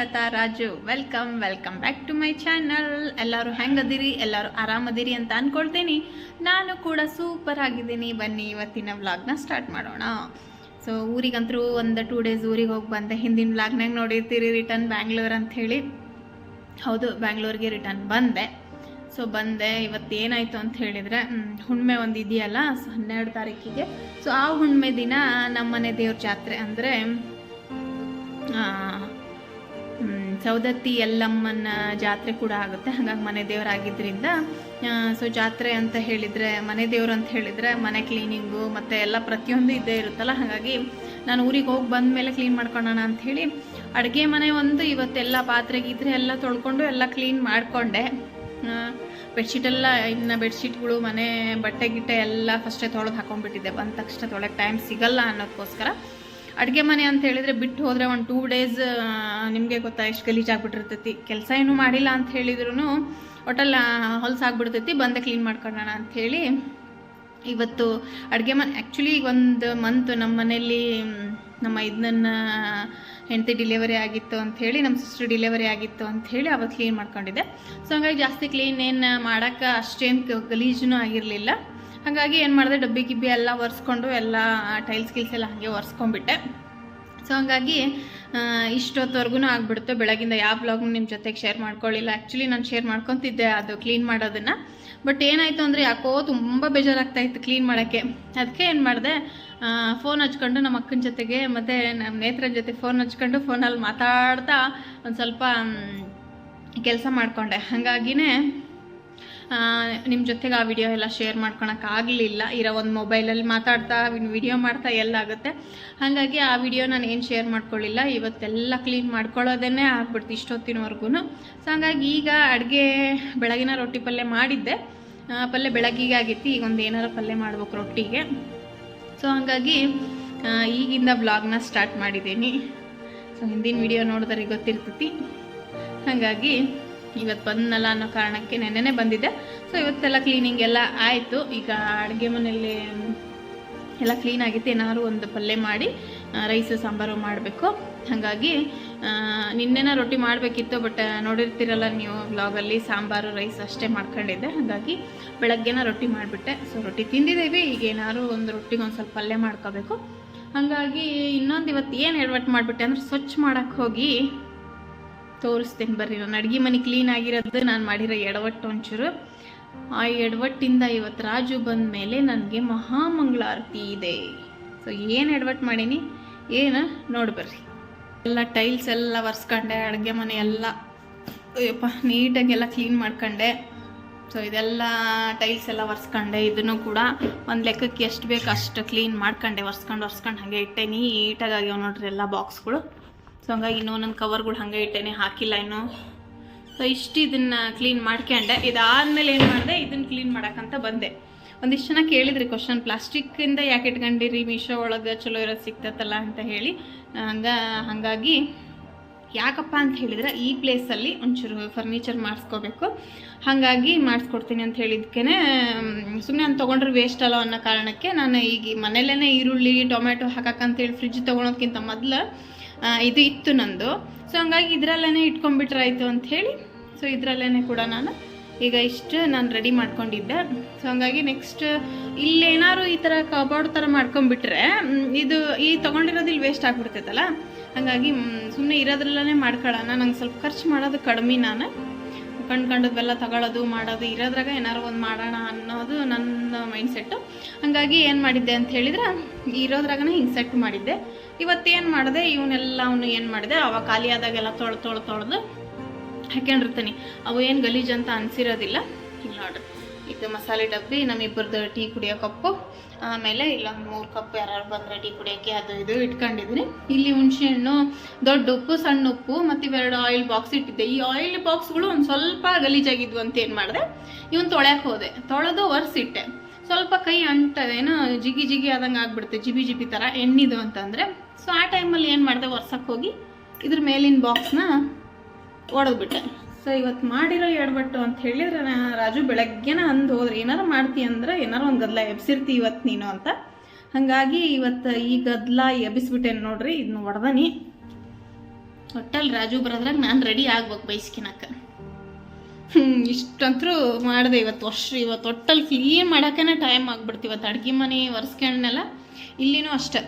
Latha Raju. Welcome welcome back to my channel ಎಲ್ಲರೂ ಹೆಂಗದಿರಿ? ಎಲ್ಲರೂ ಆರಾಮದಿರಿ ಅಂತ ಅಂದ್ಕೊಳ್ತೀನಿ ನಾನು ಕೂಡ ಸೂಪರ್ ಆಗಿದ್ದೀನಿ. ಬನ್ನಿ, ಇವತ್ತಿನ ವ್ಲಾಗ್ನ ಸ್ಟಾರ್ಟ್ ಮಾಡೋಣ. ಸೊ ಊರಿಗಂತರೂ ಒಂದು ಟೂ ಡೇಸ್ ಊರಿಗೆ ಹೋಗಿ ಬಂದೆ. ಹಿಂದಿನ ವ್ಲಾಗ್ನಾಗ ನೋಡಿರ್ತೀರಿ ರಿಟರ್ನ್ ಬ್ಯಾಂಗ್ಳೂರ್ ಅಂಥೇಳಿ ಹೌದು ಬ್ಯಾಂಗ್ಳೂರಿಗೆ ರಿಟರ್ನ್ ಬಂದೆ. ಸೊ ಬಂದೆ. ಇವತ್ತು ಏನಾಯಿತು ಅಂತ ಹೇಳಿದರೆ ಹುಣ್ಮೆ ಒಂದು ಇದೆಯಲ್ಲ ಸೊ ಹನ್ನೆರಡು ತಾರೀಕಿಗೆ. ಸೊ ಆ ಹುಣ್ಮೆ ದಿನ ನಮ್ಮನೆ ದೇವ್ರ ಜಾತ್ರೆ ಅಂದರೆ ಸೌದತ್ತಿ ಎಲ್ಲಮ್ಮನ ಜಾತ್ರೆ ಕೂಡ ಆಗುತ್ತೆ. ಹಾಗಾಗಿ ಮನೆ ದೇವರಾಗಿದ್ದರಿಂದ ಸೊ ಜಾತ್ರೆ ಅಂತ ಹೇಳಿದರೆ, ಮನೆ ದೇವರು ಅಂತ ಹೇಳಿದರೆ ಮನೆ ಕ್ಲೀನಿಂಗು ಮತ್ತು ಎಲ್ಲ ಪ್ರತಿಯೊಂದು ಇದ್ದೇ ಇರುತ್ತಲ್ಲ. ಹಾಗಾಗಿ ನಾನು ಊರಿಗೆ ಹೋಗಿ ಬಂದ ಮೇಲೆ ಕ್ಲೀನ್ ಮಾಡ್ಕೊಳ್ಳೋಣ ಅಂಥೇಳಿ ಅಡುಗೆ ಮನೆ ಒಂದು ಇವತ್ತೆಲ್ಲ ಪಾತ್ರೆ ಗೀತ್ರೆ ಎಲ್ಲ ತೊಳ್ಕೊಂಡು ಎಲ್ಲ ಕ್ಲೀನ್ ಮಾಡಿಕೊಂಡೆ. ಬೆಡ್ಶೀಟೆಲ್ಲ ಇನ್ನು ಬೆಡ್ಶೀಟ್ಗಳು ಮನೆ ಬಟ್ಟೆ ಗಿಟ್ಟೆ ಎಲ್ಲ ಫಸ್ಟೇ ತೊಳೆದು ಹಾಕೊಂಡ್ಬಿಟ್ಟಿದ್ದೆ. ಬಂದ ತಕ್ಷಣ ತೊಳೆಗೆ ಟೈಮ್ ಸಿಗಲ್ಲ ಅನ್ನೋದಕ್ಕೋಸ್ಕರ ಅಡುಗೆ ಮನೆ ಅಂತ ಹೇಳಿದರೆ ಬಿಟ್ಟು ಹೋದರೆ ಒಂದು ಟೂ ಡೇಸ್ ನಿಮಗೆ ಗೊತ್ತಾ ಎಷ್ಟು ಗಲೀಜಾಗ್ಬಿಟ್ಟಿರ್ತೈತಿ ಕೆಲಸ ಏನೂ ಮಾಡಿಲ್ಲ ಅಂತ ಹೇಳಿದ್ರು ಒಟ್ಟಲ್ಲ ಹೊಲಸಾಗ್ಬಿಡ್ತೈತಿ ಬಂದೆ ಕ್ಲೀನ್ ಮಾಡ್ಕೊಳ್ಳೋಣ ಅಂಥೇಳಿ ಇವತ್ತು ಅಡುಗೆ ಮನೆ ಆ್ಯಕ್ಚುಲಿ ಒಂದು ಮಂತ್ ನಮ್ಮ ಮನೆಯಲ್ಲಿ ನಮ್ಮ ಇದನ್ನ ಹೆಂಡತಿ ಡಿಲಿವರಿ ಆಗಿತ್ತು ಅಂಥೇಳಿ ನಮ್ಮ ಸಿಸ್ಟರ್ ಡಿಲಿವರಿ ಆಗಿತ್ತು ಅಂಥೇಳಿ ಅವತ್ತು ಕ್ಲೀನ್ ಮಾಡ್ಕೊಂಡಿದ್ದೆ. ಸೊ ಹಂಗಾಗಿ ಜಾಸ್ತಿ ಕ್ಲೀನ್ ಏನು ಮಾಡೋಕ್ಕೆ ಅಷ್ಟೇನು ಗಲೀಜೂ ಆಗಿರಲಿಲ್ಲ. ಹಾಗಾಗಿ ಏನು ಮಾಡಿದೆ, ಡಬ್ಬಿ ಗಿಬ್ಬಿ ಎಲ್ಲ ಒರೆಸ್ಕೊಂಡು ಎಲ್ಲ ಟೈಲ್ಸ್ ಗಿಲ್ಸ್ ಎಲ್ಲ ಹಾಗೆ ಒರೆಸ್ಕೊಂಡ್ಬಿಟ್ಟೆ. ಸೊ ಹಂಗಾಗಿ ಇಷ್ಟೊತ್ತವರೆಗೂ ಆಗಿಬಿಡುತ್ತೆ. ಬೆಳಗಿಂದ ಯಾವ ಬ್ಲಾಗ್ನು ನಿಮ್ಮ ಜೊತೆಗೆ ಶೇರ್ ಮಾಡ್ಕೊಳ್ಳಿಲ್ಲ. ಆ್ಯಕ್ಚುಲಿ ನಾನು ಶೇರ್ ಮಾಡ್ಕೊತಿದ್ದೆ ಅದು ಕ್ಲೀನ್ ಮಾಡೋದನ್ನು. ಬಟ್ ಏನಾಯಿತು ಅಂದರೆ, ಯಾಕೋ ತುಂಬ ಬೇಜಾರಾಗ್ತಾ ಇತ್ತು ಕ್ಲೀನ್ ಮಾಡೋಕ್ಕೆ. ಅದಕ್ಕೆ ಏನು ಮಾಡಿದೆ ಫೋನ್ ಹಚ್ಕೊಂಡು ನಮ್ಮ ಅಕ್ಕನ ಜೊತೆಗೆ, ಮತ್ತು ನಮ್ಮ ನೇತ್ರ ಜೊತೆ ಫೋನ್ ಹಚ್ಕೊಂಡು ಫೋನಲ್ಲಿ ಮಾತಾಡ್ತಾ ಒಂದು ಸ್ವಲ್ಪ ಕೆಲಸ ಮಾಡಿಕೊಂಡೆ. ಹಾಗಾಗಿನೇ ನಿಮ್ಮ ಜೊತೆಗೆ ಆ ವಿಡಿಯೋ ಎಲ್ಲ ಶೇರ್ ಮಾಡ್ಕೊಳಕ್ಕಾಗಲಿಲ್ಲ ಇರೋ ಒಂದು ಮೊಬೈಲಲ್ಲಿ ಮಾತಾಡ್ತಾ ವಿಡಿಯೋ ಮಾಡ್ತಾ ಎಲ್ಲ ಆಗುತ್ತೆ. ಹಾಗಾಗಿ ಆ ವಿಡಿಯೋ ನಾನು ಏನು ಶೇರ್ ಮಾಡ್ಕೊಳ್ಳಿಲ್ಲ. ಇವತ್ತೆಲ್ಲ ಕ್ಲೀನ್ ಮಾಡ್ಕೊಳ್ಳೋದೇ ಆಗ್ಬಿಡ್ತು ಇಷ್ಟೊತ್ತಿನವರೆಗೂ ಸೊ ಹಂಗಾಗಿ ಈಗ ಅಡುಗೆ ಬೆಳಗಿನ ರೊಟ್ಟಿ ಪಲ್ಯ ಮಾಡಿದ್ದೆ. ಪಲ್ಯ ಬೆಳಗ್ಗಿಗೆ ಆಗಿತ್ತು. ಈಗ ಒಂದು ಏನಾರ ಪಲ್ಯ ಮಾಡ್ಬೇಕು ರೊಟ್ಟಿಗೆ. ಸೊ ಹಾಗಾಗಿ ಈಗಿಂದ ಬ್ಲಾಗ್ನ ಸ್ಟಾರ್ಟ್ ಮಾಡಿದ್ದೀನಿ. ಸೊ ಹಿಂದಿನ ವಿಡಿಯೋ ನೋಡಿದ್ರೆ ಗೊತ್ತಿರ್ತೈತಿ. ಹಾಗಾಗಿ ಇವತ್ತು ಬಂದನಲ್ಲ ಅನ್ನೋ ಕಾರಣಕ್ಕೆ ನೆನ್ನೆನೇ ಬಂದಿದ್ದೆ. ಸೊ ಇವತ್ತೆಲ್ಲ ಕ್ಲೀನಿಂಗ್ ಎಲ್ಲ ಆಯಿತು. ಈಗ ಅಡುಗೆ ಮನೆಯಲ್ಲಿ ಎಲ್ಲ ಕ್ಲೀನ್ ಆಗಿತ್ತು. ಏನಾದ್ರು ಒಂದು ಪಲ್ಯ ಮಾಡಿ ರೈಸು ಸಾಂಬಾರು ಮಾಡಬೇಕು. ಹಾಗಾಗಿ ನಿನ್ನೆನ ರೊಟ್ಟಿ ಮಾಡಬೇಕಿತ್ತು ಬಟ್ ನೋಡಿರ್ತೀರಲ್ಲ ನೀವು ಬ್ಲಾಗಲ್ಲಿ ಸಾಂಬಾರು ರೈಸ್ ಅಷ್ಟೇ ಮಾಡ್ಕೊಂಡಿದ್ದೆ. ಹಾಗಾಗಿ ಬೆಳಗ್ಗೆನ ರೊಟ್ಟಿ ಮಾಡಿಬಿಟ್ಟೆ. ಸೊ ರೊಟ್ಟಿ ತಿಂದಿದ್ದೀವಿ. ಈಗ ಏನಾದ್ರು ಒಂದು ರೊಟ್ಟಿಗೆ ಒಂದು ಸ್ವಲ್ಪ ಪಲ್ಯ ಮಾಡ್ಕೋಬೇಕು. ಹಾಗಾಗಿ ಇನ್ನೊಂದು ಇವತ್ತು ಏನು ಎಡವಟ್ಟು ಮಾಡಿಬಿಟ್ಟೆ ಅಂದ್ರೆ ಸ್ವಚ್ಛ ಮಾಡೋಕ್ಕೆ ಹೋಗಿ ತೋರಿಸ್ತೀನಿ ಬರ್ರಿ. ನಾನು ಅಡುಗೆ ಮನೆ ಕ್ಲೀನ್ ಆಗಿರೋದು ನಾನು ಮಾಡಿರೋ ಎಡವಟ್ಟು ಒಂಚೂರು. ಆ ಎಡವಟ್ಟಿಂದ ಇವತ್ತು ರಾಜು ಬಂದ ಮೇಲೆ ನನಗೆ ಮಹಾಮಂಗಳಾರತಿ ಇದೆ. ಸೊ ಏನು ಎಡವಟ್ಟು ಮಾಡೀನಿ? ಏನು? ನೋಡಿ ಬರ್ರಿ. ಎಲ್ಲ ಟೈಲ್ಸ್ ಎಲ್ಲ ಒರೆಸ್ಕೊಂಡೆ, ಅಡುಗೆ ಮನೆ ಎಲ್ಲ. ಅಯ್ಯಪ್ಪ, ನೀಟಾಗೆಲ್ಲ ಕ್ಲೀನ್ ಮಾಡ್ಕೊಂಡೆ. ಸೊ ಇದೆಲ್ಲ ಟೈಲ್ಸ್ ಎಲ್ಲ ಒರೆಸ್ಕೊಂಡೆ, ಇದನ್ನು ಕೂಡ ಒಂದು ಲೆಕ್ಕಕ್ಕೆ ಎಷ್ಟು ಬೇಕು ಅಷ್ಟು ಕ್ಲೀನ್ ಮಾಡ್ಕೊಂಡೆ, ಒರೆಸ್ಕೊಂಡು ಒರೆಸ್ಕೊಂಡು ಹಾಗೆ ಇಟ್ಟೆ. ನೀಟಾಗಿ ಆಗ್ಯಾವ ನೋಡ್ರಿ ಎಲ್ಲ ಬಾಕ್ಸ್ಗಳು ಸೊ ಹಂಗಾಗಿ ಇನ್ನೂ ನನ್ನ ಕವರ್ಗಳು ಹಾಗೆ ಇಟ್ಟೇನೆ, ಹಾಕಿಲ್ಲ ಇನ್ನು. ಸೊ ಇಷ್ಟು ಇದನ್ನು ಕ್ಲೀನ್ ಮಾಡ್ಕೊಂಡೆ. ಇದಾದಮೇಲೆ ಏನು ಮಾಡಿದೆ? ಇದನ್ನು ಕ್ಲೀನ್ ಮಾಡೋಕ್ಕಂತ ಬಂದೆ. ಒಂದಿಷ್ಟು ಜನ ಕೇಳಿದ್ರಿ ಕ್ವಶನ್ ಪ್ಲಾಸ್ಟಿಕ್ಕಿಂದ ಯಾಕೆ ಇಟ್ಕೊಂಡಿರಿ? ಮೀಶೋ ಒಳಗೆ ಚಲೋ ಇರೋದು ಸಿಗ್ತತ್ತಲ್ಲ ಅಂತ ಹೇಳಿ. ಹಂಗ, ಹಾಗಾಗಿ ಯಾಕಪ್ಪ ಅಂತ ಹೇಳಿದ್ರೆ, ಈ ಪ್ಲೇಸಲ್ಲಿ ಒಂಚೂರು ಫರ್ನಿಚರ್ ಮಾಡಿಸ್ಕೋಬೇಕು. ಹಾಗಾಗಿ ಮಾಡಿಸ್ಕೊಡ್ತೀನಿ ಅಂತ ಹೇಳಿದ್ಕೇ ಸುಮ್ಮನೆ ನಾನು ತೊಗೊಂಡ್ರೆ ವೇಸ್ಟ್ ಅಲ್ಲ ಅನ್ನೋ ಕಾರಣಕ್ಕೆ ನಾನು ಈಗ ಮನೇಲೇ ಈರುಳ್ಳಿ ಟೊಮೆಟೊ ಹಾಕಕ್ಕಂತೇಳಿ ಫ್ರಿಜ್ ತೊಗೊಳೋದ್ಕಿಂತ ಮೊದಲು ಇದು ಇತ್ತು ನಂದು. ಸೊ ಹಂಗಾಗಿ ಇದರಲ್ಲೇ ಇಟ್ಕೊಂಡ್ಬಿಟ್ರಾಯ್ತು ಅಂತ ಹೇಳಿ ಸೊ ಇದರಲ್ಲೇ ಕೂಡ ನಾನು ಈಗ ಇಷ್ಟು ನಾನು ರೆಡಿ ಮಾಡ್ಕೊಂಡಿದ್ದೆ. ಸೊ ಹಂಗಾಗಿ ನೆಕ್ಸ್ಟ್ ಇಲ್ಲೇನಾದ್ರು ಈ ಥರ ಕಬೋರ್ಡ್ ಥರ ಮಾಡ್ಕೊಂಡ್ಬಿಟ್ರೆ ಇದು ಈ ತೊಗೊಂಡಿರೋದು ಇಲ್ಲಿ ವೇಸ್ಟ್ ಆಗಿಬಿಡ್ತೈತಲ್ಲ? ಹಾಗಾಗಿ ಸುಮ್ಮನೆ ಇರೋದ್ರಲ್ಲೇ ಮಾಡ್ಕೊಳ್ಳೋಣ. ನಂಗೆ ಸ್ವಲ್ಪ ಖರ್ಚು ಮಾಡೋದು ಕಡಿಮೆ ನಾನು. ಕಂಡು ತಗೊಳ್ಳೋದು ಮಾಡೋದು, ಇರೋದ್ರಾಗ ಏನಾದ್ರು ಒಂದು ಮಾಡೋಣ ಅನ್ನೋದು ನನ್ನ ಮೈಂಡ್ ಸೆಟ್ಟು ಹಾಗಾಗಿ ಏನು ಮಾಡಿದ್ದೆ ಅಂತ ಹೇಳಿದ್ರೆ, ಇರೋದ್ರಾಗನೇ ಹಿಂಗೆ ಸೆಟ್ ಮಾಡಿದ್ದೆ. ಇವತ್ತೇನು ಮಾಡಿದೆ ಇವನ್ನೆಲ್ಲ ಅವನು ಏನು ಮಾಡಿದೆ ಅವಾಗ ಖಾಲಿ ಆದಾಗೆಲ್ಲ ತೊಳೆ ತೊಳೆದು ತೊಳೆದು ಹಾಕ್ಕೊಂಡಿರ್ತೀನಿ ಅವು ಏನು ಗಲೀಜು ಅಂತ ಅನಿಸಿರೋದಿಲ್ಲ. ನೋಡ್ರಿ, ಇದು ಮಸಾಲೆ ಡಬ್ಬಿ ನಮ್ಮಿಬ್ಬರದ್ದು ಟೀ ಕುಡಿಯೋ ಕಪ್ಪು. ಆಮೇಲೆ ಇಲ್ಲ, ಮೂರು ಕಪ್ ಯಾರು ಬಂದರೆ ಟೀ ಕುಡಿಯೋಕ್ಕೆ ಅದು ಇದು ಇಟ್ಕೊಂಡಿದ್ದೀನಿ. ಇಲ್ಲಿ ಹುಣಸೆಹಣ್ಣು ದೊಡ್ಡ ಉಪ್ಪು, ಸಣ್ಣ ಉಪ್ಪು, ಮತ್ತು ಇವೆರಡು ಆಯಿಲ್ ಬಾಕ್ಸ್ ಇಟ್ಟಿದ್ದೆ. ಈ ಆಯಿಲ್ ಬಾಕ್ಸ್ಗಳು ಒಂದು ಸ್ವಲ್ಪ ಗಲೀಜಾಗಿದ್ವು ಅಂತ ಏನು ಮಾಡಿದೆ, ಇವನು ತೊಳ್ಯಕ್ಕೆ ಹೋದೆ. ತೊಳೆದು ಒರೆಸಿಟ್ಟೆ. ಸ್ವಲ್ಪ ಕೈ ಅಂಟದೇನೋ ಜಿಗಿ ಜಿಗಿ ಆದಂಗೆ ಆಗ್ಬಿಡುತ್ತೆ, ಜಿಬಿ ಜಿಬಿ ಥರ ಎಣ್ಣಿದು ಅಂತಂದರೆ ಸೊ ಆ ಟೈಮಲ್ಲಿ ಏನು ಮಾಡಿದೆ ಒರ್ಸಕ್ಕೆ ಹೋಗಿ ಇದ್ರ ಮೇಲಿನ ಬಾಕ್ಸ್ನ ಒಡೆದ್ಬಿಟ್ಟೆ. ಸೊ ಇವತ್ತು ಮಾಡಿರೋ ಎಡ್ಬಟ್ಟು ಅಂತ ಹೇಳಿದ್ರೆ ನಾ ರಾಜು ಬೆಳಗ್ಗೆನ ಅಂದು ಹೋದ್ರೆ, ಏನಾರು ಮಾಡ್ತೀಯ ಅಂದ್ರೆ ಏನಾರು ಒಂದು ಗದ್ಲ ಎಬ್ಸಿರ್ತಿ ಇವತ್ತು ನೀನು ಅಂತ. ಹಾಗಾಗಿ ಇವತ್ತು ಈ ಗದ್ಲ ಎಬ್ಬಿಸ್ಬಿಟ್ಟೆ ನೋಡ್ರಿ ಇದನ್ನ ಒಡ್ದನಿ. ಒಟ್ಟಲ್ಲಿ ರಾಜು ಬರೋದ್ರಾಗ ನಾನು ರೆಡಿ ಆಗ್ಬೇಕು ಬೈಸ್ಕಿನಕ ಹ್ಞೂ ಇಷ್ಟಂತರೂ ಮಾಡಿದೆ ಇವತ್ತು ವರ್ಷ, ಇವತ್ತು ಒಟ್ಟಲ್ಲಿ ಕ್ಲೀನ್ ಮಾಡೋಕ್ಕೇ ಟೈಮ್ ಆಗ್ಬಿಡ್ತು. ಇವತ್ತು ಅಡುಗೆ ಮನೆ ಒರೆಸ್ಕೊಂಡ್ನೆಲ್ಲ ಇಲ್ಲಿನೂ ಅಷ್ಟೆ.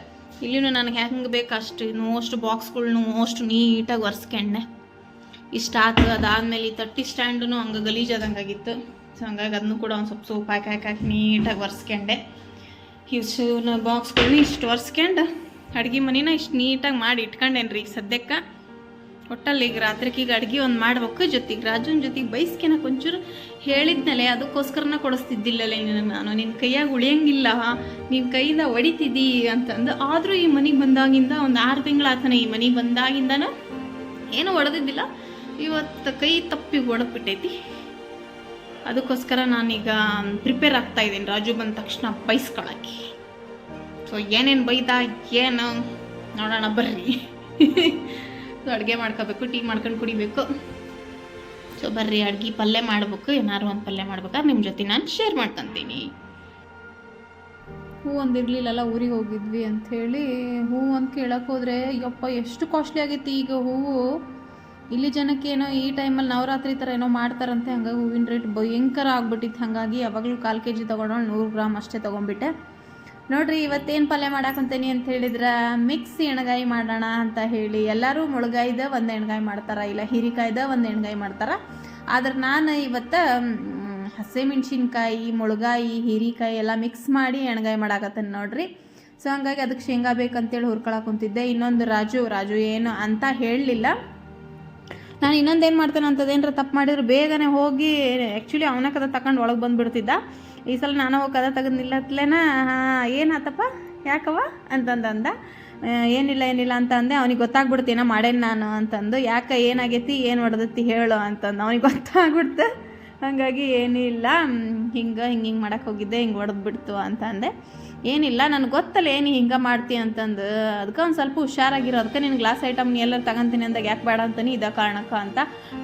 ಇಲ್ಲಿನೂ ನನಗೆ ಹೆಂಗೆ ಬೇಕು ಅಷ್ಟು ಅಷ್ಟು ಬಾಕ್ಸ್ಗಳ್ನು ಅಷ್ಟು ನೀಟಾಗಿ ಒರೆಸ್ಕೊಂಡೆ ಇಷ್ಟ ಆತು, ಅದಾದಮೇಲೆ ಈ ತಟ್ಟಿ ಸ್ಟ್ಯಾಂಡೂ ಹಂಗೆ ಗಲೀಜಾದಂಗಾಗಿತ್ತು ಸೊ ಹಂಗಾಗಿ ಅದನ್ನು ಕೂಡ ಒಂದು ಸ್ವಲ್ಪ ಸೋಪ್ ಹಾಕಿ ಹಾಕಿ ಹಾಕಿ ನೀಟಾಗಿ ಒರೆಸ್ಕೊಂಡೆ ಇಷ್ಟು ಬಾಕ್ಸ್ಗಳ್ನ ಇಷ್ಟು ಒರೆಸ್ಕೊಂಡು ಅಡುಗೆ ಮನೇನ ಇಷ್ಟು ನೀಟಾಗಿ ಮಾಡಿ ಇಟ್ಕೊಂಡೇನ್ರಿ ಈಗ ಸದ್ಯಕ್ಕೆ. ಒಟ್ಟಲ್ಲಿ ಈಗ ರಾತ್ರಿಗೆ ಈಗ ಅಡುಗೆ ಒಂದು ಮಾಡ್ಬೇಕು. ಜೊತೆಗೆ ರಾಜುನ ಜೊತೆಗೆ ಬೈಸ್ಕೆನಕ್ಕೆ ಒಂಚೂರು ಹೇಳಿದ್ನಲೆ, ಅದಕ್ಕೋಸ್ಕರನ ಕೊಡಿಸ್ತಿದ್ದಿಲ್ಲಲೇ ನೀನು. ನಾನು ನಿನ್ನ ಕೈಯಾಗ ಉಳಿಯಂಗಿಲ್ಲ. ನೀನು ಕೈಯಿಂದ ಹೊಡಿತಿದ್ದಿ ಅಂತಂದು. ಆದರೂ ಈ ಮನೆಗೆ ಬಂದಾಗಿಂದ ಒಂದು ಆರು ತಿಂಗಳಾತನ ಈ ಮನೆಗೆ ಬಂದಾಗಿಂದನ ಏನು ಹೊಡೆದಿದ್ದಿಲ್ಲ ಇವತ್ತು ಕೈ ತಪ್ಪಿ ಹೊಡೆದ್ಬಿಟ್ಟೈತಿ ಅದಕ್ಕೋಸ್ಕರ ನಾನೀಗ ಪ್ರಿಪೇರ್ ಆಗ್ತಾ ಇದ್ದೀನಿ. ರಾಜು ಬಂದ ತಕ್ಷಣ ಬೈಸ್ಕೊಳಕ್ಕೆ. ಸೊ ಏನೇನು ಬೈದ, ಏನು ನೋಡೋಣ ಬರ್ರಿ. ಸೊ ಅಡುಗೆ ಮಾಡ್ಕೋಬೇಕು, ಟೀ ಮಾಡ್ಕೊಂಡು ಕುಡಿಬೇಕು. ಸೊ ಬರ್ರಿ, ಅಡುಗೆ ಪಲ್ಯ ಮಾಡ್ಬೇಕು ಏನಾರು ಒಂದು ಪಲ್ಯ ಮಾಡ್ಬೇಕಾದ್ರೆ ನಿಮ್ಮ ಜೊತೆ ನಾನು ಶೇರ್ ಮಾಡ್ಕೊತೀನಿ ಹೂ ಒಂದು ಇರಲಿಲ್ಲಲ್ಲ ಊರಿಗೆ ಹೋಗಿದ್ವಿ ಅಂಥೇಳಿ ಹೂ ಅಂತ ಕೇಳಕ್ಕೆ ಹೋದರೆ ಯಪ್ಪ ಎಷ್ಟು ಕಾಸ್ಟ್ಲಿ ಆಗೈತಿ ಈಗ ಹೂವು ಇಲ್ಲಿ ಜನಕ್ಕೆ ಏನೋ ಈ ಟೈಮಲ್ಲಿ ನವರಾತ್ರಿ ಥರ ಏನೋ ಮಾಡ್ತಾರಂತೆ, ಹಂಗಾಗಿ ಹೂವಿನ ರೇಟ್ ಭಯಂಕರ ಆಗ್ಬಿಟ್ಟಿತ್ತು. ಹಾಗಾಗಿ ಯಾವಾಗಲೂ ಕಾಲು ಕೆ ಜಿ ತೊಗೊಂಡು ನೂರು ಗ್ರಾಮ್ ಅಷ್ಟೇ ತೊಗೊಂಡ್ಬಿಟ್ಟೆ. ನೋಡ್ರಿ, ಇವತ್ತೇನು ಪಲ್ಯ ಮಾಡಾಕಂತೀನಿ ಅಂತ ಹೇಳಿದ್ರೆ, ಮಿಕ್ಸ್ ಎಣ್ಗಾಯಿ ಮಾಡೋಣ ಅಂತ ಹೇಳಿ. ಎಲ್ಲರೂ ಮುಳುಗಾಯ್ದ ಒಂದು ಎಣ್ಗಾಯಿ ಮಾಡ್ತಾರೆ, ಇಲ್ಲ ಹೀರಿಕಾಯ್ದ ಒಂದು ಎಣ್ಗಾಯಿ ಮಾಡ್ತಾರೆ. ಆದ್ರೆ ನಾನು ಇವತ್ತು ಹಸಿಮೆಣ್ಸಿನ್ಕಾಯಿ, ಮುಳುಗಾಯಿ, ಹೀರಿಕಾಯಿ ಎಲ್ಲ ಮಿಕ್ಸ್ ಮಾಡಿ ಎಣ್ಗಾಯಿ ಮಾಡಾಕತ್ತೀನಿ ನೋಡ್ರಿ. ಸೊ ಹಂಗಾಗಿ ಅದಕ್ಕೆ ಶೇಂಗಾ ಬೇಕಂತೇಳಿ ಹುರ್ಕೊಳಕ್ಕೆ ಕುಂತಿದ್ದೆ. ಇನ್ನೊಂದು ರಾಜು ರಾಜು ಏನು ಅಂತ ಹೇಳಲಿಲ್ಲ. ನಾನು ಇನ್ನೊಂದೇನು ಮಾಡ್ತೇನೆ ಅಂತದೇನರ ತಪ್ಪು ಮಾಡಿದ್ರೆ ಬೇಗನೆ ಹೋಗಿ ಆ್ಯಕ್ಚುಲಿ ಅವನ ಕದ ತಗೊಂಡು ಒಳಗೆ ಬಂದುಬಿಡ್ತಿದ್ದ. ಈ ಸಲ ನಾನು ಕದ ತೆಗೆದು ನಿಲ್ಲತ್ಲೇನ? ಏನಾತಪ್ಪ? ಯಾಕವ ಅಂತಂದಂದ. ಏನಿಲ್ಲ ಏನಿಲ್ಲ ಅಂತ ಅಂದೆ. ಅವ್ನಿಗೆ ಗೊತ್ತಾಗ್ಬಿಡ್ತೀನ ಮಾಡೇನು ನಾನು ಅಂತಂದು. ಯಾಕೆ, ಏನಾಗೈತಿ, ಏನು ಹೊಡೆದತ್ತಿ ಹೇಳು ಅಂತಂದು. ಅವ್ನಿಗೆ ಗೊತ್ತಾಗ್ಬಿಡ್ತು. ಹಾಗಾಗಿ ಏನಿಲ್ಲ. ಹಿಂಗೆ ಹಿಂಗೆ ಹಿಂಗೆ ಮಾಡೋಕ್ಕೆ ಹೋಗಿದ್ದೆ, ಹಿಂಗೆ ಹೊಡೆದ್ಬಿಡ್ತು ಅಂತ ಅಂದೆ. ಏನಿಲ್ಲ, ನನಗೆ ಗೊತ್ತಲ್ಲ ಏನು ಹಿಂಗೆ ಮಾಡ್ತಿ ಅಂತಂದು. ಅದಕ್ಕೆ ಒಂದು ಸ್ವಲ್ಪ ಹುಷಾರಾಗಿರೋ. ಅದಕ್ಕೆ ನಿನ್ನ ಗ್ಲಾಸ್ ಐಟಮ್ ಎಲ್ಲ ಎಲ್ಲರೂ ತಗೊಂತೀನಿ ಅಂದಾಗ ಯಾಕೆ ಬೇಡ ಅಂತಾನೆ ಇದ ಕಾರಣಕ್ಕೆ ಅಂತ.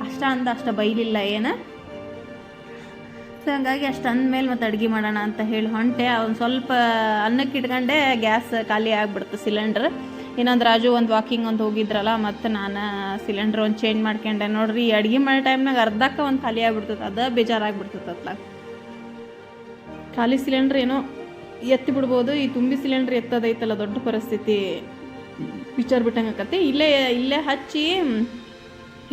ಅಷ್ಟ ಅಂದ, ಅಷ್ಟ ಬೈಲಿಲ್ಲ ಏನು? ಸೊ ಹಂಗಾಗಿ ಅಷ್ಟು ಅಂದಮೇಲೆ ಮತ್ತೆ ಅಡುಗೆ ಮಾಡೋಣ ಅಂತ ಹೇಳಿ ಹೊಂಟೆ. ಅವ್ನು ಸ್ವಲ್ಪ ಅನ್ನಕ್ಕೆ ಇಟ್ಕೊಂಡೆ ಗ್ಯಾಸ್ ಖಾಲಿ ಆಗಿಬಿಡ್ತು ಸಿಲಿಂಡ್ರ್. ಇನ್ನೊಂದು ರಾಜು ಒಂದು ವಾಕಿಂಗ್ ಒಂದು ಹೋಗಿದ್ರಲ್ಲ ಮತ್ತು ನಾನು ಸಿಲಿಂಡ್ರ್ ಒಂದು ಚೇಂಜ್ ಮಾಡ್ಕೊಂಡೆ. ನೋಡ್ರಿ ಅಡುಗೆ ಮಾಡೋ ಟೈಮ್ನಾಗ ಅರ್ಧಕ್ಕೆ ಒಂದು ಖಾಲಿ ಆಗಿಬಿಡ್ತದೆ, ಅದ ಬೇಜಾರಾಗ್ಬಿಡ್ತದೆ ಅತ್ಲಾಗ ಖಾಲಿ ಸಿಲಿಂಡ್ರ್ ಏನೋ ಎತ್ತಿ ಬಿಡ್ಬೋದು, ಈ ತುಂಬಿ ಸಿಲಿಂಡ್ರ್ ಎತ್ತದೈತಲ್ಲ ದೊಡ್ಡ ಪರಿಸ್ಥಿತಿ. ವಿಚಾರ ಬಿಟ್ಟಂಗೆ ಆಕತಿ ಇಲ್ಲೇ ಇಲ್ಲೇ ಹಚ್ಚಿ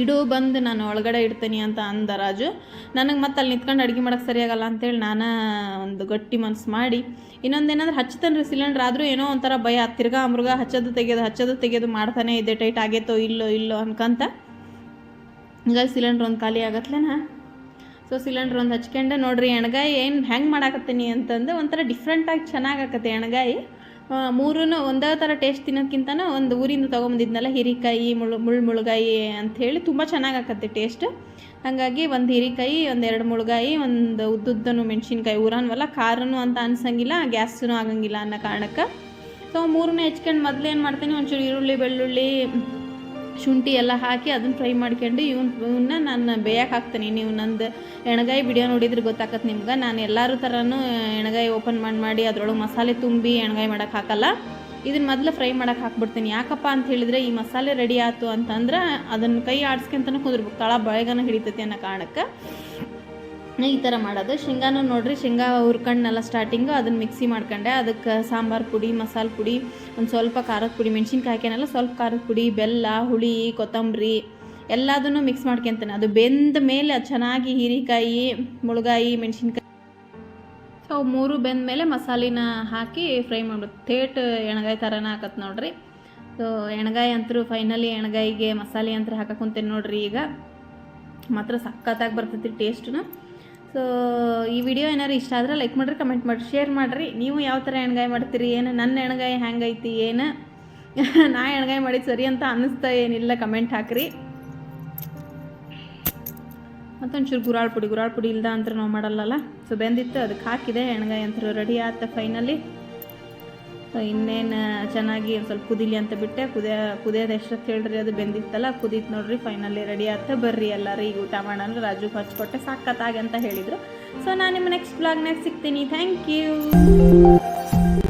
ಇಡು, ಬಂದು, ನಾನು ಒಳಗಡೆ ಇಡ್ತೀನಿ ಅಂತ ಅಂದ ರಾಜು. ನನಗೆ ಮತ್ತೆ ಅಲ್ಲಿ ನಿಂತ್ಕೊಂಡು ಅಡುಗೆ ಮಾಡೋಕೆ ಸರಿಯಾಗಲ್ಲ ಅಂತೇಳಿ ನಾನು ಒಂದು ಗಟ್ಟಿ ಮನಸ್ಸು ಮಾಡಿ ಇನ್ನೊಂದೇನಂದ್ರೆ ಹಚ್ತಾನೆ ರೀ ಸಿಲಿಂಡ್ರ್? ಆದರೂ ಏನೋ ಒಂಥರ ಭಯ. ತಿರ್ಗಾ ಮೃಗ ಹಚ್ಚೋದು ತೆಗೆಯೋದು ಹಚ್ಚೋದು ತೆಗೆಯೋದು ಮಾಡ್ತಾನೆ ಇದೆ. ಟೈಟ್ ಆಗೈತೋ, ಇಲ್ಲೋ ಇಲ್ಲೋ ಅನ್ಕಂತ. ಹಿಂಗಾಗಿ ಸಿಲಿಂಡ್ರ್ ಒಂದು ಖಾಲಿ ಆಗತ್ಲೇನ? ಸೊ ಸಿಲಿಂಡ್ರ್ ಒಂದು ಹಚ್ಕೊಂಡೆ, ನೋಡ್ರಿ, ಎಣ್ಗಾಯಿ ಏನು ಹೆಂಗೆ ಮಾಡಾಕತ್ತೀನಿ ಅಂತಂದು ಒಂಥರ ಡಿಫ್ರೆಂಟಾಗಿ ಚೆನ್ನಾಗಿ ಆಕತ್ತೆ ಎಣ್ಗಾಯಿ. ಮೂರೂ ಒಂದೇ ಥರ ಟೇಸ್ಟ್ ತಿನ್ನೋದಕ್ಕಿಂತ ಒಂದು ಊರಿಂದ ತೊಗೊಂಬಂದಿದ್ನಲ್ಲ, ಹೀರಿಕಾಯಿ, ಮುಳು ಮುಳ್ಳು ಮುಳುಗಾಯಿ ಅಂಥೇಳಿ ತುಂಬ ಚೆನ್ನಾಗಿ ಆಕತ್ತೆ ಟೇಸ್ಟ್ ಹಾಗಾಗಿ ಒಂದು ಹೀರಿಕಾಯಿ ಎರಡು ಮುಳುಗಾಯಿ, ಒಂದು ಉದ್ದುದ್ದನು ಮೆಣಸಿನ್ಕಾಯಿ, ಊರನ್ವಲ್ಲ, ಖಾರನೂ ಅಂತ ಅನ್ಸಂಗಿಲ್ಲ ಗ್ಯಾಸೂ ಆಗಂಗಿಲ್ಲ ಅನ್ನೋ ಕಾರಣಕ್ಕೆ. ಸೊ ಮೂರನ್ನೇ ಹೆಚ್ಕೊಂಡು ಮೊದಲು ಏನು ಮಾಡ್ತೀನಿ, ಒಂಚೂರು ಈರುಳ್ಳಿ, ಬೆಳ್ಳುಳ್ಳಿ ಶುಂಠಿ ಎಲ್ಲ ಹಾಕಿ ಅದನ್ನು ಫ್ರೈ ಮಾಡ್ಕೊಂಡು ಇವನ್ ಇವನ್ನ ನಾನು ಬೇಯಕ್ಕೆ ಹಾಕ್ತೀನಿ. ನೀವು ನಂದು ಎಣ್ಗಾಯಿ ಬಿಡಿಯೋ ನೋಡಿದ್ರೆ ಗೊತ್ತಾಗತ್ತೆ ನಿಮ್ಗೆ. ನಾನು ಎಲ್ಲರೂ ಥರನೂ ಎಣ್ಗಾಯಿ ಓಪನ್ ಮಾಡಿ ಮಾಡಿ ಅದರೊಳಗೆ ಮಸಾಲೆ ತುಂಬಿ ಎಣ್ಗಾಯಿ ಮಾಡಕ್ಕೆ ಹಾಕಲ್ಲ. ಇದನ್ನ ಮೊದಲು ಫ್ರೈ ಮಾಡಕ್ಕೆ ಹಾಕ್ಬಿಡ್ತೀನಿ. ಯಾಕಪ್ಪ ಅಂತ ಹೇಳಿದ್ರೆ ಈ ಮಸಾಲೆ ರೆಡಿ ಆಯಿತು ಅಂತಂದ್ರೆ ಅದನ್ನು ಕೈ ಆಡ್ಸ್ಕೊಂತನೂ ಕುಂದಿರ್ಬೇಕು. ತಳ ಬಳೆಗನ ಹಿಡಿತೈತಿ ಅನ್ನೋ ಕಾರಣಕ್ಕೆ ಈ ಥರ ಮಾಡೋದು. ಶೇಂಗಾನು ನೋಡಿರಿ, ಶೇಂಗಾ ಹುರ್ಕೊಂಡೆಲ್ಲ ಸ್ಟಾರ್ಟಿಂಗು ಅದನ್ನು ಮಿಕ್ಸಿ ಮಾಡ್ಕೊಂಡೆ. ಅದಕ್ಕೆ ಸಾಂಬಾರು ಪುಡಿ, ಮಸಾಲೆ ಪುಡಿ, ಒಂದು ಸ್ವಲ್ಪ ಖಾರದ ಪುಡಿ, ಮೆಣಸಿನ್ಕಾಯಿ ಹಾಕ್ಯಾನಲ್ಲ, ಸ್ವಲ್ಪ ಖಾರದ ಪುಡಿ, ಬೆಲ್ಲ, ಹುಳಿ, ಕೊತ್ತಂಬರಿ ಎಲ್ಲದನ್ನು ಮಿಕ್ಸ್ ಮಾಡ್ಕೊತಾನೆ. ಅದು ಬೆಂದ ಮೇಲೆ ಅದು ಚೆನ್ನಾಗಿ ಹೀರಿಕಾಯಿ, ಮುಳುಗಾಯಿ, ಮೆಣಸಿನ್ಕಾಯಿ ಸೊ, ಮೂರು ಬೆಂದ ಮೇಲೆ ಮಸಾಲಿನ ಹಾಕಿ ಫ್ರೈ ಮಾಡ್ಬೇಕು ಥೇಟ್ ಎಣ್ಗಾಯಿ ಥರನೇ ಹಾಕತ್ ನೋಡ್ರಿ. ಸೊ ಎಣ್ಗಾಯಿ ಅಂತರೂ ಫೈನಲಿ ಎಣ್ಗಾಯಿಗೆ ಮಸಾಲೆ ಅಂತ ಕುಂತೇನೆ ನೋಡ್ರಿ ಈಗ. ಮಾತ್ರ ಸಖತ್ತಾಗಿ ಬರ್ತೈತಿ ಟೇಸ್ಟು ಸೊ ಈ ವಿಡಿಯೋ ಏನಾದ್ರು ಇಷ್ಟ ಆದರೆ ಲೈಕ್ ಮಾಡಿರಿ ಕಮೆಂಟ್ ಮಾಡಿರಿ ಶೇರ್ ಮಾಡಿರಿ. ನೀವು ಯಾವ ಥರ ಎಣ್ಗಾಯಿ ಮಾಡ್ತೀರಿ, ಏನು ನನ್ನ ಎಣ್ಗಾಯಿ ಹೆಂಗೈತಿ, ಏನು? ನಾ ಎಣ್ಗಾಯಿ ಮಾಡಿದ್ದು ಸರಿ ಅಂತ ಅನ್ನಿಸ್ತಾ ಏನಿಲ್ಲ ಕಮೆಂಟ್ ಹಾಕ್ರಿ. ಮತ್ತೊಂಚೂರು ಗುರಾಳ್ ಪುಡಿ ಗುರಾಳ್ ಪುಡಿ ಇಲ್ದ ಅಂತ ನಾವು ಮಾಡಲ್ಲಲ್ಲ? ಸೊ ಬೆಂದಿತ್ತು ಅದಕ್ಕೆ ಹಾಕಿದೆ ಎಣ್ಗಾಯಿ ಅಂತ ರೆಡಿ ಆಯ್ತು ಫೈನಲಿ ಇನ್ನೇನು ಚೆನ್ನಾಗಿ ಒಂದು ಸ್ವಲ್ಪ ಕುದಿಲಿ ಅಂತ ಬಿಟ್ಟೆ. ಕುದಿಯ ಕುದಿಯೋದು ಎಷ್ಟೊತ್ತು ಹೇಳ್ರಿ, ಅದು ಬೆಂದಿತ್ತಲ್ಲ ಕುದೀತು ನೋಡ್ರಿ ಫೈನಲಿ ರೆಡಿ ಆತ. ಬರ್ರಿ ಎಲ್ಲರೂ, ಈಗ ಊಟ ಮಾಡೋಣ ರಾಜು ಹಚ್ಕೊಟ್ಟೆ ಸಾಕತ್ತಾಗಿ ಅಂತ ಹೇಳಿದರು. ಸೊ ನಾನು ನಿಮ್ಮ ನೆಕ್ಸ್ಟ್ ಬ್ಲಾಗ್ನಾಗ ಸಿಗ್ತೀನಿ. Thank you